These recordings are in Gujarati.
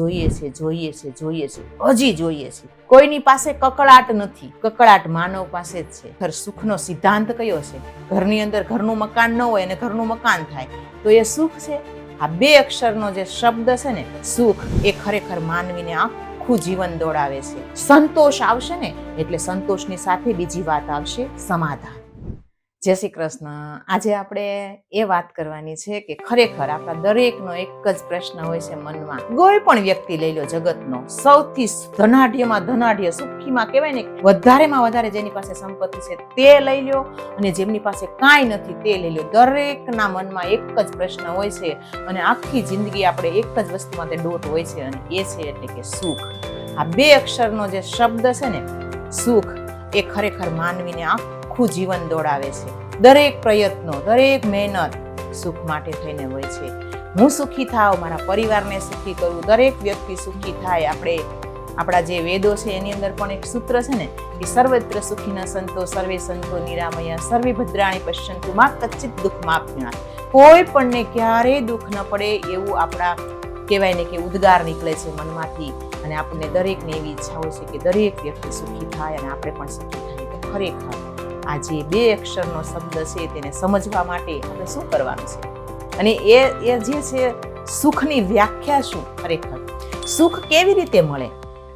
જોઈએ છે જોઈએ છે જોઈએ છે, હજી જોઈએ છે. કોઈની પાસે કકળાટ નથી. કકળાટ માનવ પાસે જ છે. ઘર સુખનો સિદ્ધાંત કયો છે? ઘરની અંદર ઘરનું મકાન ન હોય અને ઘરનું મકાન થાય, તો એ સુખ છે? આ બે અક્ષરનો જે શબ્દ છે ને, સુખ એ ખરેખર માનવીને આખું જીવન દોડાવે છે. સંતોષ આવશે ને, એટલે સંતોષની સાથે બીજી વાત આવશે સમાધાન. જય શ્રી કૃષ્ણ. આજે આપણે એ વાત કરવાની છે કે ખરેખર આપણા દરેકનો એક જ પ્રશ્ન હોય છે મનમાં. કોઈ પણ વ્યક્તિ લઈ લો જગતનો, સૌથી ધનાઢ્યમાં ધનાઢ્ય, સુખીમાં કહેવાય ને, વધારેમાં વધારે જેની પાસે સંપત્તિ છે તે લઈ લો અને જેમની પાસે કાંઈ નથી તે લઈ લો. દરેકના મનમાં એક જ પ્રશ્ન હોય છે અને આખી જિંદગી આપણે એક જ વસ્તુમાં તે ડોટ હોય છે અને એ છે એટલે કે સુખ. આ બે અક્ષરનો જે શબ્દ છે ને, સુખ, એ ખરેખર માનવીને આખું જીવન દોડાવે છે. દરેક પ્રયત્નો, દરેક મહેનત સુખ માટે થઈને હોય છે. હું સુખી થાવ, મારા પરિવારને સુખી કરું, દરેક વ્યક્તિ સુખી થાય. આપણે આપણા જે વેદો છે એની અંદર પણ એક સૂત્ર છે ને, કે સર્વત્ર સુખીના સંતો, સર્વે સંતો નિરામયા, સર્વે ભદ્રાણી પશ્યંતુ, માં કચ્ચિત દુઃખ માપના કોઈ પણને ક્યારેય દુઃખ ન પડે એવું આપણા, કહેવાય ને કે ઉદ્ગાર નીકળે છે મનમાંથી. અને આપણને દરેકને એવી ઈચ્છા હોય છે કે દરેક વ્યક્તિ સુખી થાય અને આપણે પણ સુખી થાય. ખરેખર આ જે બે અક્ષરનો શબ્દ છે તેને સમજવા માટે આપણે શું કરવાનું છે? અને એ એ જે છે સુખની વ્યાખ્યા શું ખરેખર? સુખ કેવી રીતે મળે?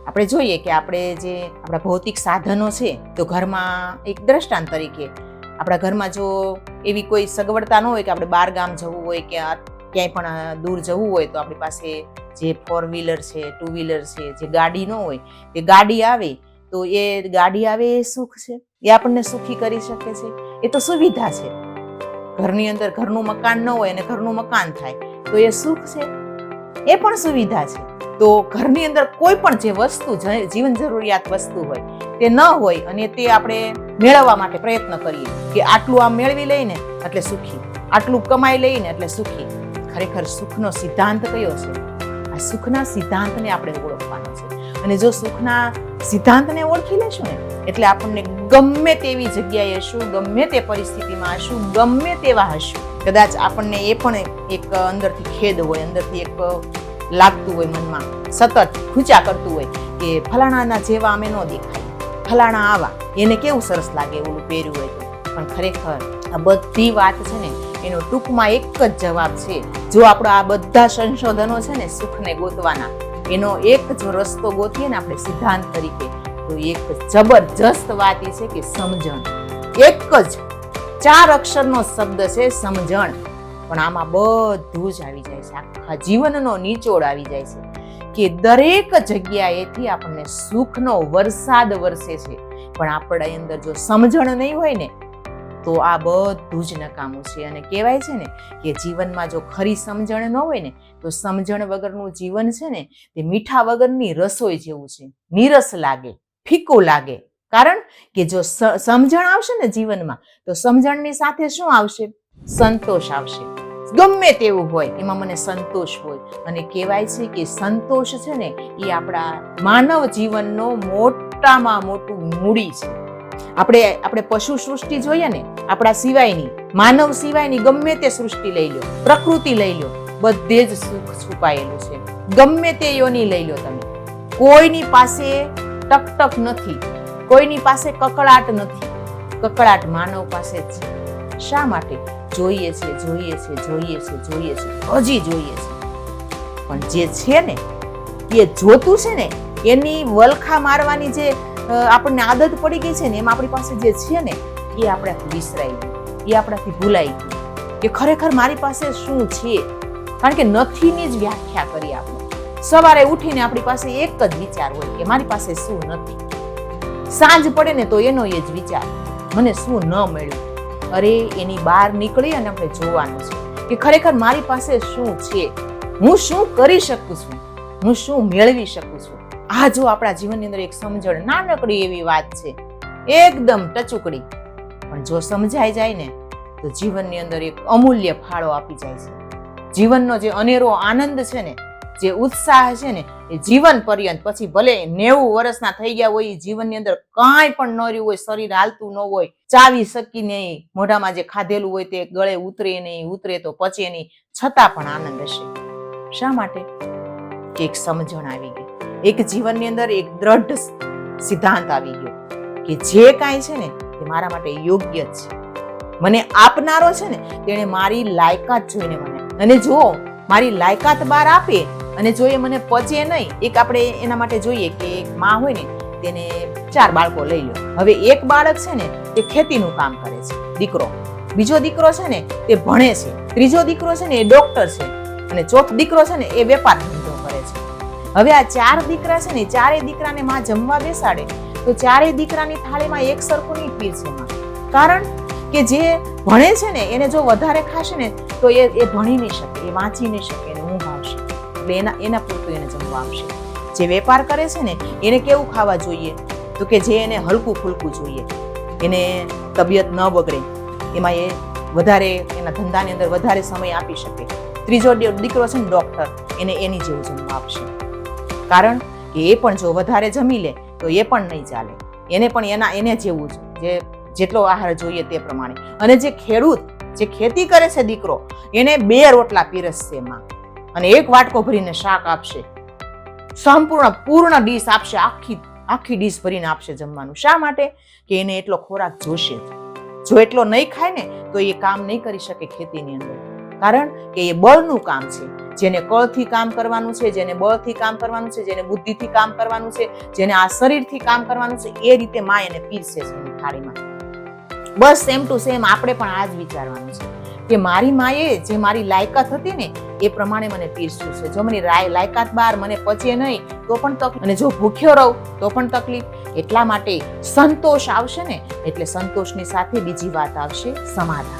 આપણે જોઈએ કે આપણે જે આપણા ભૌતિક સાધનો છે, તો ઘરમાં એક દ્રષ્ટાંત તરીકે આપણા ઘરમાં જો એવી કોઈ સગવડતા ન હોય કે આપણે બાર ગામ જવું હોય કે ક્યાંય પણ દૂર જવું હોય, તો આપણી પાસે જે ફોર વ્હીલર છે ટુ વ્હીલર છે, જે ગાડી ન હોય, તે ગાડી આવે તો એ ગાડી આવે એ સુખ છે? એ આપણને સુખી કરી શકે છે? એ તો સુવિધા છે. ઘરની અંદર ઘરનું મકાન ન હોય અને ઘરનું મકાન થાય, તો એ સુખ છે? એ પણ સુવિધા છે. તો ઘરની અંદર કોઈ પણ જે વસ્તુ જીવન જરૂરિયાત વસ્તુ હોય, તે ન હોય અને તે આપણે મેળવવા માટે પ્રયત્ન કરીએ કે આટલું આમ મેળવી લઈને એટલે સુખી. આટલું કમાઈ લઈને એટલે સુખી. ખરેખર સુખનો સિદ્ધાંત કયો છે? આ સુખના સિદ્ધાંતને આપણે ઓળખવાનો છે. અને જો સુખના સિદ્ધાંતને ઓળખી લેશું ને? એટલે આપણને ગમે તેવી જગ્યાએ હશું, ગમે તે પરિસ્થિતિમાં હશું, ગમે તેવા હશું. કદાચ આપણને એ પણ એક અંદરથી ખેદ હોય, અંદરથી એક લાગતું હોય મનમાં. સતત ખૂંચા કરતું હોય કે ફલાણાના જેવા અમે ન દેખાય. ફલાણા આવા. એને કેવું સરસ લાગે એવું પહેર્યું હોય તો. પણ ખરેખર આ બધી વાત છે ને, એનો ટૂંકમાં એક જ જવાબ છે. જો આપણો આ બધા સંશોધનો છે ને સુખને ગોતવાના એનો એક જો રસ્તો ગોતીએ ને આપણે સિદ્ધાંત તરીકે, તો એક જબરજસ્ત વાત એ છે કે સમજણ. એક જ, ચાર અક્ષરનો શબ્દ છે સમજણ. પણ આમાં બધું જ આવી જાય છે. આખા જીવનનો નિચોડ આવી જાય છે કે દરેક જગ્યાએથી આપણને સુખનો વરસાદ વરસે છે. પણ આપણા અંદર જો સમજણ નહીં હોય ને તો આ બધું જ નકામું છે. અને કહેવાય છે ને કે જીવનમાં જો ખરી સમજણ ન હોય ને, તો સમજણ વગરનું જીવન છે ને, તે મીઠા વગરની રસોઈ જેવું છે. નીરસ લાગે, ફીકું લાગે. કારણ કે જો સમજણ આવશે ને જીવનમાં, તો સમજણની સાથે શું આવશે? સંતોષ આવશે. ગમે તેવું હોય, એમાં મને સંતોષ હોય. અને કહેવાય છે કે સંતોષ છે ને, એ આપણા માનવ જીવનનો મોટામાં મોટું મૂડી છે. આપણે આપણે પશુ સૃષ્ટિ જોઈએ ને, આપણા સિવાયની, માનવ સિવાયની ગમે તે સૃષ્ટિ લઈ લો, પ્રકૃતિ લઈ લો, બધે જ સુખ છુપાયેલું છે. ગમે તે યોની લઈ લો તમે. કોઈની પાસે ટકટક નથી, કોઈની પાસે કકળાટ નથી, કકળાટ માનવ પાસે જ છે. શા માટે? જોઈએ છે જોઈએ છે જોઈએ છે જોઈએ છે, હજી જોઈએ છે. પણ જે છે ને, એ જોતું છે ને, એની વલખા મારવાની જે આપણને આદત પડી ગઈ છે ને, એમાં આપણી પાસે જે છે ને, એ આપણાથી વિસરાઈ ગયું. એ આપણાથી ભૂલાઈ ગયું. કે ખરેખર મારી પાસે શું છે? કારણ કે નથીની જ વ્યાખ્યા કરી આપણે. સવારે ઉઠીને આપણી પાસે એક જ વિચાર હોય કે મારી પાસે શું નથી. સાંજ પડે ને તો એનો એ જ વિચાર. મને શું ન મળ્યું? અરે, એની બહાર નીકળી અને આપણે જોવાનું છે કે ખરેખર મારી પાસે શું છે? હું શું કરી શકું છું? હું શું મેળવી શકું છું? આ જો આપણા જીવનની અંદર એક સમજણ નાનકડી એવી વાત છે. એકદમ ટચુકડી. પણ જો સમજાઈ જાય ને, તો જીવનની અંદર એક અમૂલ્ય ફાળો આપી જાય છે. જીવનનો જે અનેરો આનંદ છે ને, જે ઉત્સાહ છે ને, એ જીવન પર્યંત પછી ભલે નેવું વર્ષના થઈ ગયા હોય જીવનની અંદર કાંઈ પણ ન રહ્યું હોય, શરીર હાલતું ન હોય, ચાવી શકી નહીં મોઢામાં જે ખાધેલું હોય તે ગળે ઉતરે નહીં ઉતરે તો પચે નહીં છતાં પણ આનંદ હશે. શા માટે? કે એક સમજણ આવી ગઈ. એક જીવનની અંદર એક દ્રઢ સિદ્ધાંત આવી ગયો કે જે કાંઈ છે ને તે મારા માટે યોગ્ય જ છે. મને આપનારો છે ને તેણે મારી લાયકાત જોઈને મને. અને જો મારી લાયકાત બહાર આપે અને જો એ મને પચે નહીં, એક આપણે એના માટે જોઈએ કે એક માં હોય ને તેને ચાર બાળકો લઈ લો. હવે એક બાળક છે ને તે ખેતીનું કામ કરે છે. દીકરો. બીજો દીકરો છે ને તે ભણે છે. ત્રીજો દીકરો છે ને એ ડોક્ટર છે. અને ચોથો દીકરો છે ને એ વેપાર હવે આ ચાર દીકરા છે ને, ચારેય દીકરાને માં જમવા બેસાડે, તો ચારેય દીકરાની થાળીમાં એક સરખું નહીં પીરશે માં. કારણ કે જે ભણે છે ને, એને જો વધારે ખાશે ને, તો એ એ ભણી નહીં શકે, એ વાંચી નહીં શકે, એને ઊંઘ આવશે. એટલે એના એના પૂરતું એને જમવા આવશે. જે વેપાર કરે છે ને, એને કેવું ખાવા જોઈએ? તો કે જે એને હલકું ફૂલકું જોઈએ. એને તબિયત ન બગડે, એમાં એ વધારે, એના ધંધાની અંદર વધારે સમય આપી શકે. ત્રીજો દીકરો છે ને ડૉક્ટર એને એની જેવું જમવા આપશે. કારણ કે એ પણ જો વધારે જમી લે, તો એ પણ નહીં ચાલે. એને પણ એના એને જેવું જ, જે જેટલો આહાર જોઈએ તે પ્રમાણે. અને જે ખેડૂત, જે ખેતી કરે છે દીકરો, એને બે રોટલા પીરસશે એમાં. અને એક વાટકો ભરીને શાક આપશે. સંપૂર્ણ, પૂર્ણ ડીશ આપશે, આખી આખી ડીશ ભરીને આપશે જમવાનું. શા માટે? કે એને એટલો ખોરાક જોશે જો એટલો નહીં ખાય ને, તો એ કામ નહીં કરી શકે ખેતીની અંદર. કારણ કે એ બળનું કામ છે. જેને કળથી કામ કરવાનું છે, જેને બળથી કામ કરવાનું છે, જેને બુદ્ધિથી કામ કરવાનું છે, જેને આ શરીરથી કામ કરવાનું છે, એ રીતે માં એને પીરસે છે એની થાળીમાં. બસ સેમ ટુ સેમ આપણે પણ આ જ વિચારવાનું છે કે મારી માએ જે મારી લાયકાત હતી ને, એ પ્રમાણે મને પીરસ્યું છે? જો રાય- લાયકાત બહાર મને પચે નહીં, તો પણ તકલીફ. અને જો ભૂખ્યો રહું, તો પણ તકલીફ. એટલા માટે સંતોષ આવશે ને, એટલે સંતોષની સાથે બીજી વાત આવશે સમાધાન.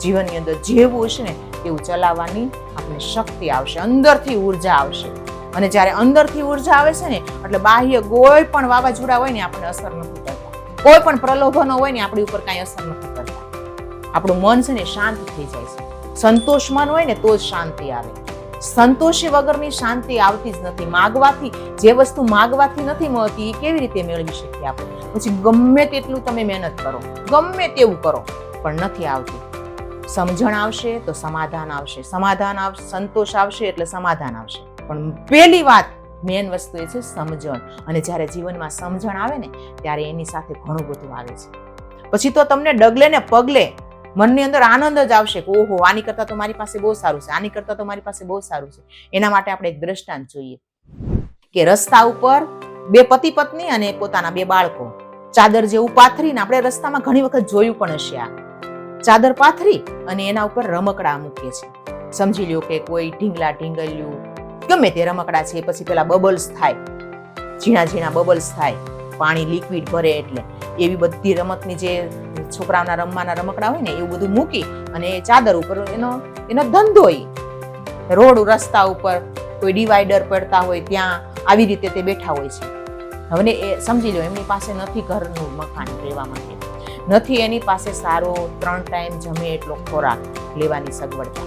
જીવનની અંદર જેવું હશે ને તેવું ચલાવવાની આપણને શક્તિ આવશે. અંદરથી ઊર્જા આવશે. અને જ્યારે અંદરથી ઊર્જા આવે છે ને, એટલે બાહ્ય કોઈ પણ વાવાઝોડા હોય ને, આપણને અસર નથી કરતા. કોઈ પણ પ્રલોભનો હોય ને, આપણી ઉપર કાંઈ અસર નથી કરતા. આપણું મન છે ને, શાંત થઈ જાય છે. સંતોષમાન હોય ને, તો જ શાંતિ આવે. સંતોષી વગરની શાંતિ આવતી જ નથી. માગવાથી, જે વસ્તુ માગવાથી નથી મળતી એ કેવી રીતે મેળવી શકીએ આપણે? પછી ગમે તેટલું તમે મહેનત કરો. ગમે તેવું કરો, પણ નથી આવતી. સમજણ આવશે તો સમાધાન આવશે. સમાધાન આવશે, સંતોષ આવશે એટલે સમાધાન આવશે. પણ પહેલી વાત મેન વસ્તુ એ છે સમજણ. અને જ્યારે જીવનમાં સમજણ આવે ને, ત્યારે એની સાથે ઘણું બધું આવે છે. પછી તો તમને ડગલે ને પગલે મનની અંદર આનંદ જ આવશે કે, ઓહો, આની કરતાં તો મારી પાસે બહુ સારું છે, આની કરતાં તો મારી પાસે બહુ સારું છે. એના માટે આપણે એક દ્રષ્ટાંત જોઈએ. કે રસ્તા ઉપર બે પતિ પત્ની અને પોતાના બે બાળકો. ચાદર જેવું પાથરીને આપણે રસ્તામાં ઘણી વખત જોયું પણ હશે આ. ચાદર પાથરી અને એના ઉપર રમકડા મૂકે છે સમજી લ્યો કે કોઈ ઢીંગલા ઢીંગલ્યું, ગમે તે રમકડા છે, પછી પેલા બબલ્સ થાય, ઝીણા ઝીણા બબલ્સ થાય, પાણી લિક્વિડ ભરે એટલે. એવી બધી રમતની જે છોકરાઓના રમવાના રમકડા હોય ને, એવું બધું મૂકી અને ચાદર ઉપર એનો એનો ધંધો રોડ રસ્તા ઉપર કોઈ ડિવાઈડર પડતા હોય ત્યાં, આવી રીતે તે બેઠા હોય છે. હવે એ, સમજી લો એમની પાસે નથી ઘરનું મકાન રહેવા માટે. નથી એની પાસે સારો ત્રણ ટાઈમ જમે એટલો ખોરાક લેવાની સગવડતા.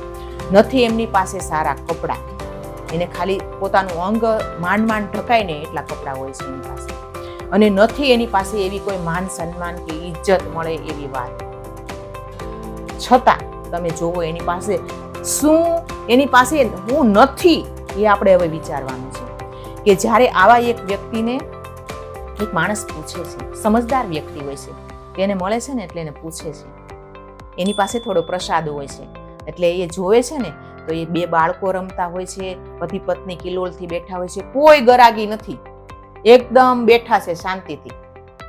નથી એમની પાસે સારા કપડાં. એને ખાલી પોતાનું અંગ માંડ માંડ ઢકાય ને એટલા કપડાં હોય છે એની પાસે. અને નથી એની પાસે એવી કોઈ માન સન્માન કે ઇજ્જત મળે એવી વાત. છતાં તમે જોવો એની પાસે શું, એની પાસે હું નથી એ આપણે હવે વિચારવાનું છે. કે જ્યારે આવા એક વ્યક્તિને એક માણસ પૂછે છે, સમજદાર વ્યક્તિ હોય છે તેને મળે છે ને એટલે એને પૂછે છે. એની પાસે થોડો પ્રસાદ હોય છે. એટલે એ જોવે છે ને, તો એ બે બાળકો રમતા હોય છે, પતિ પત્ની કિલોલથી બેઠા હોય છે, કોઈ ગરાગી નથી. એકદમ બેઠા છે શાંતિથી.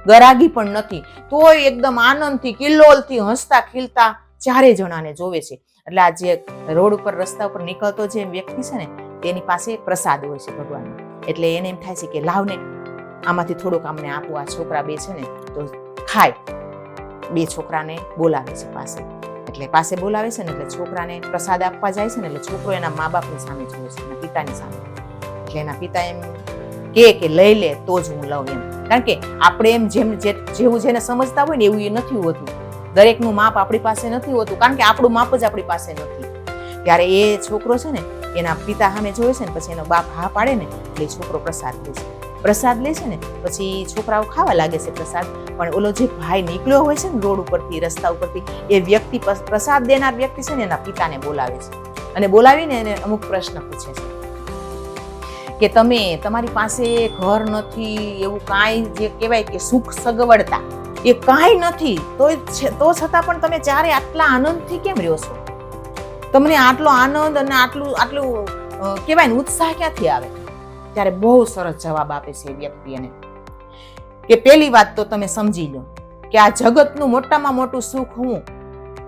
ગરાગી પણ નથી. તોય એકદમ આનંદથી, કિલોલથી હસતા, ખીલતા ચારે જણાને જોવે છે. એટલે આ જે રોડ ઉપર, રસ્તા ઉપર નીકળતો જે વ્યક્તિ છે ને, તેની પાસે પ્રસાદ હોય છે ભગવાનનો. એટલે એને એમ થાય છે કે લાવને, આમાંથી થોડુંક અમને આપો, આ છોકરા બે છે ને, તો ખાય બે છોકરાને બોલાવે છે પાસે. એટલે પાસે બોલાવે છે ને એટલે છોકરાને પ્રસાદ આપવા જાય છે ને એટલે છોકરો એના મા બાપની સામે જોવે છે, એના પિતાની સામે. એટલે એના પિતા એમ કે કે, લઈ લે, તો જ હું લઉં એમ. કારણ કે આપણે એમ જેમ જેવું જેને સમજતા હોય ને એવું એ નથી હોતું. દરેકનું માપ આપણી પાસે નથી હોતું, કારણ કે આપણું માપ જ આપણી પાસે નથી. ત્યારે એ છોકરો છે ને એના પિતા સામે જોવે છે ને, પછી એનો બાપ હા પાડે ને એટલે છોકરો પ્રસાદ લે છે. પ્રસાદ લે છે ને, પછી છોકરાઓ ખાવા લાગે છે પ્રસાદ. પણ ઓલો જે ભાઈ નીકળ્યો હોય છે ને રોડ ઉપરથી, રસ્તા ઉપરથી, એ વ્યક્તિ પ્રસાદ દેનાર વ્યક્તિ છે ને એના પિતાને બોલાવે છે. અને બોલાવીને એને અમુક પ્રશ્ન પૂછે છે. કે તમે, તમારી પાસે ઘર નથી, એવું કાંઈ જે કહેવાય કે સુખ સગવડતા, એ કાંઈ નથી તો તો છતાં પણ તમે ચારે આટલા આનંદથી કેમ રહ્યો છો? તમને આટલો આનંદ અને આટલું આટલું કહેવાય ને ઉત્સાહ ક્યાંથી આવે? ત્યારે બહુ સરસ જવાબ આપે છે એ વ્યક્તિ એને કે પહેલી વાત તો તમે સમજી લો કે આ જગતનું મોટામાં મોટું સુખ હું?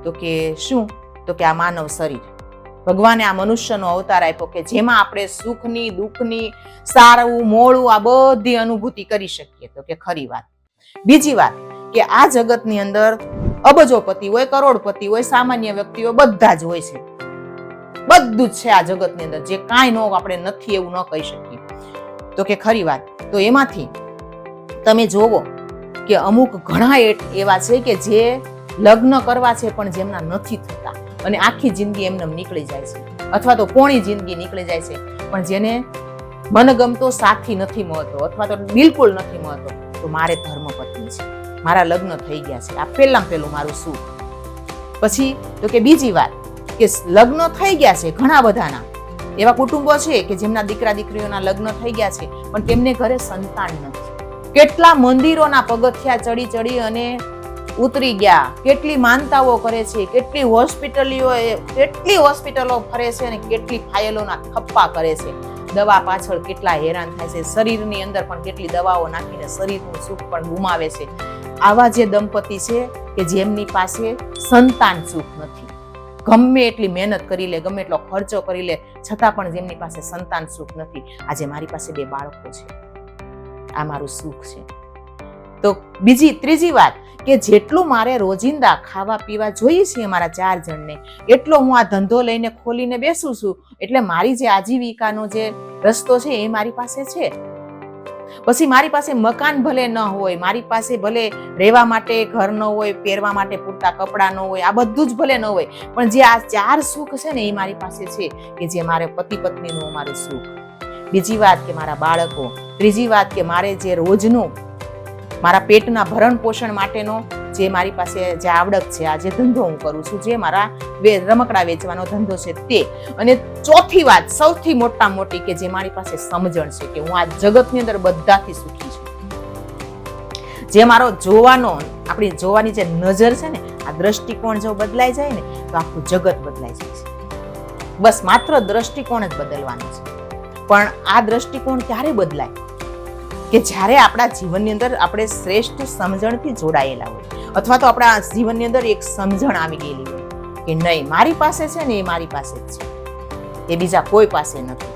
તો કે શું? તો કે આ માનવ શરીર. ભગવાને આ મનુષ્યનો અવતાર આપ્યો કે જેમાં આપણે સુખની, દુઃખની, સારું મોળું આ બધી અનુભૂતિ કરી શકીએ. તો કે ખરી વાત. બીજી વાત કે આ જગતની અંદર અબજોપતિ હોય, કરોડપતિ હોય, સામાન્ય વ્યક્તિઓ બધા જ હોય છે. બધું જ છે આ જગતની અંદર. જે કાંઈ ન આપણે નથી એવું ન કહી શકીએ. તો કે ખરી વાત. તો એમાંથી તમે જોવો કે અમુક ઘણા એવા છે કે જે લગ્ન કરવા છે પણ જેમના નથી થતા અને આખી જિંદગી એમને નીકળી જાય છે. અથવા તો કોણી જિંદગી નીકળી જાય છે. પણ જેને મનગમતો સાથી નથી મળતો અથવા તો બિલકુલ નથી મળતો, તો મારે ધર્મપત્ની છે. મારા લગ્ન થઈ ગયા છે. આ પહેલાં પહેલું મારું સુખ. પછી તો કે બીજી વાત કે લગ્ન થઈ ગયા છે ઘણા બધાના. એવા કુટુંબો છે કે જેમના દીકરા દીકરીઓના લગ્ન થઈ ગયા છે, પણ તેમને ઘરે સંતાન નથી. કેટલા મંદિરોના પગથિયા ચડી ચડી અને ઉતરી ગયા. કેટલી માનતાઓ કરે છે, કેટલી હોસ્પિટલીઓ કેટલી હોસ્પિટલો ફરે છે અને કેટલી ફાઇલોના થપ્પા કરે છે. દવા પાછળ કેટલા હેરાન થાય છે, શરીરની અંદર પણ કેટલી દવાઓ નાખીને શરીરનું સુખ પણ ગુમાવે છે. આવા જે દંપતી છે કે જેમની પાસે સંતાન સુખ ગમે એટલી મહેનત કરી લે, ગમે એટલો ખર્ચો કરી લે, છતાં પણ જેમની પાસે સંતાન સુખ નથી. આજે મારી પાસે બે બાળકો છે. આ મારું સુખ છે. તો બીજી, ત્રીજી વાત કે જેટલું મારે રોજિંદા ખાવા પીવા જોઈએ છીએ મારા ચાર જણને, એટલો હું આ ધંધો લઈને ખોલીને બેસું છું. એટલે મારી જે આજીવિકાનો જે રસ્તો છે એ મારી પાસે છે. પછી મારી પાસે મકાન ભલે ન હોય, મારી પાસે ભલે રહેવા માટે ઘર ન હોય, પહેરવા માટે પૂરતા કપડાં ન હોય, આ બધું જ ભલે ન હોય, પણ જે આ ચાર સુખ છે ને એ મારી પાસે છે કે જે મારે પતિ પત્નીનું મારું સુખ. બીજી વાત કે મારા બાળકો, ત્રીજી વાત કે મારે જે રોજનું મારા પેટના ભરણ પોષણ માટેનો જે મારી પાસે જે આવડત છે, આ જે ધંધો હું કરું છું, જે મારા વે રમકડા વેચવાનો ધંધો છે તે. અને ચોથી વાત, સૌથી મોટા મોટી કે જે મારી પાસે સમજણ છે કે હું આ જગતની અંદર બધાથી સુખી છું. જે મારો જોવાનો, આપણી જોવાની જે નજર છે ને, આ દ્રષ્ટિકોણ જો બદલાઈ જાય ને, તો આખું જગત બદલાઈ જાય છે. બસ માત્ર દ્રષ્ટિકોણ જ બદલવાનો છે. પણ આ દ્રષ્ટિકોણ ક્યારે બદલાય? કે જ્યારે આપણા જીવનની અંદર આપણે શ્રેષ્ઠ સમજણથી જોડાયેલા હોય, અથવા તો આપણા જીવનની અંદર એક સમજણ આવી ગયેલી હોય કે નહીં, મારી પાસે છે ને એ મારી પાસે જ છે. એ બીજા કોઈ પાસે નથી.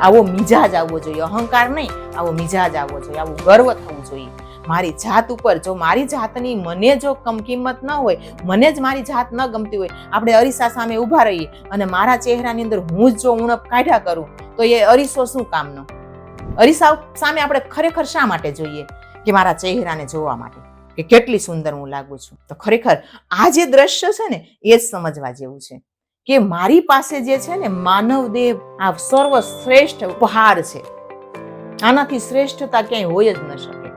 આવો મિજાજ આવવો જોઈએ, અહંકાર નહીં, આવો મિજાજ આવવો જોઈએ, આવું ગર્વ થવું જોઈએ. મારી જાત ઉપર, જો મારી જાતની મને જો કમ કિંમત ન હોય, મને જ મારી જાત ન ગમતી હોય, આપણે અરીસા સામે ઊભા રહીએ અને મારા ચહેરાની અંદર હું જ જો ઉણપ કાઢ્યા કરું, તો એ અરીસો શું કામનો? અરીસા સામે આપણે ખરેખર શા માટે જોઈએ? કે મારા ચહેરાને જોવા માટે. કે કેટલી સુંદર હું લાગુ છું. તો ખરેખર આ જે દ્રશ્ય છે ને, એ જ સમજવા જેવું છે. કે મારી પાસે જે છે ને માનવ દેહ આ સર્વશ્રેષ્ઠ ઉપહાર છે. આનાથી શ્રેષ્ઠતા ક્યાંય હોય જ ન શકે.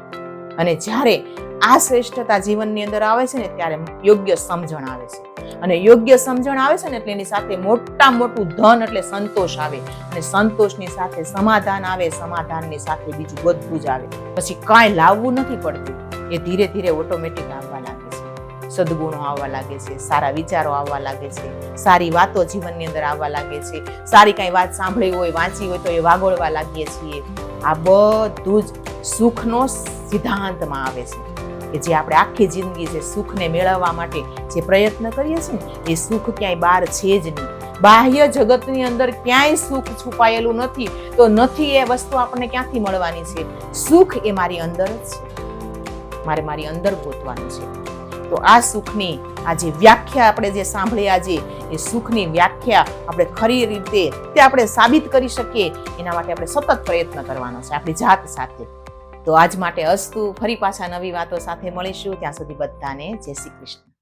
અને જ્યારે આ શ્રેષ્ઠતા જીવનની અંદર આવે છે ને ત્યારે યોગ્ય સમજણ આવે છે. અને યોગ્ય સમજણ આવે છે ને એટલે એની સાથે મોટા મોટું ધન એટલે સંતોષ આવે. અને સંતોષની સાથે સમાધાન આવે, સમાધાનની સાથે બીજું બધું જ આવે. પછી કાંઈ લાવવું નથી પડતું. એ ધીરે ધીરે ઓટોમેટિક આવવા લાગે છે. સદગુણો આવવા લાગે છે, સારા વિચારો આવવા લાગે છે, સારી વાતો જીવનની અંદર આવવા લાગે છે, સારી કાંઈ વાત સાંભળી હોય, વાંચી હોય તો એ વાગોળવા લાગીએ છીએ. આ બધું જ સુખનો સિદ્ધાંતમાં આવે છે. કે જે આપણે આખી જિંદગી જે સુખને મેળવવા માટે જે પ્રયત્ન કરીએ છીએ એ સુખ ક્યાંય બહાર છે જ નહીં. બાહ્ય જગતની અંદર ક્યાંય સુખ છુપાયેલું નથી, તો નથી એ વસ્તુ આપણને ક્યાંથી મળવાની છે? સુખ એ મારી અંદર જ છે. મારે મારી અંદર ગોતવાનું છે. તો આ સુખની આ જે વ્યાખ્યા આપણે જે સાંભળી આજે એ સુખની વ્યાખ્યા આપણે ખરી રીતે તે આપણે સાબિત કરી શકીએ, એના માટે આપણે સતત પ્રયત્ન કરવાનો છે આપણી જાત સાથે. તો આજ માટે અસ્તુ, ફરી પાછા નવી વાતો સાથે મળીશું. ત્યાં સુધી બધાને જય શ્રી કૃષ્ણ.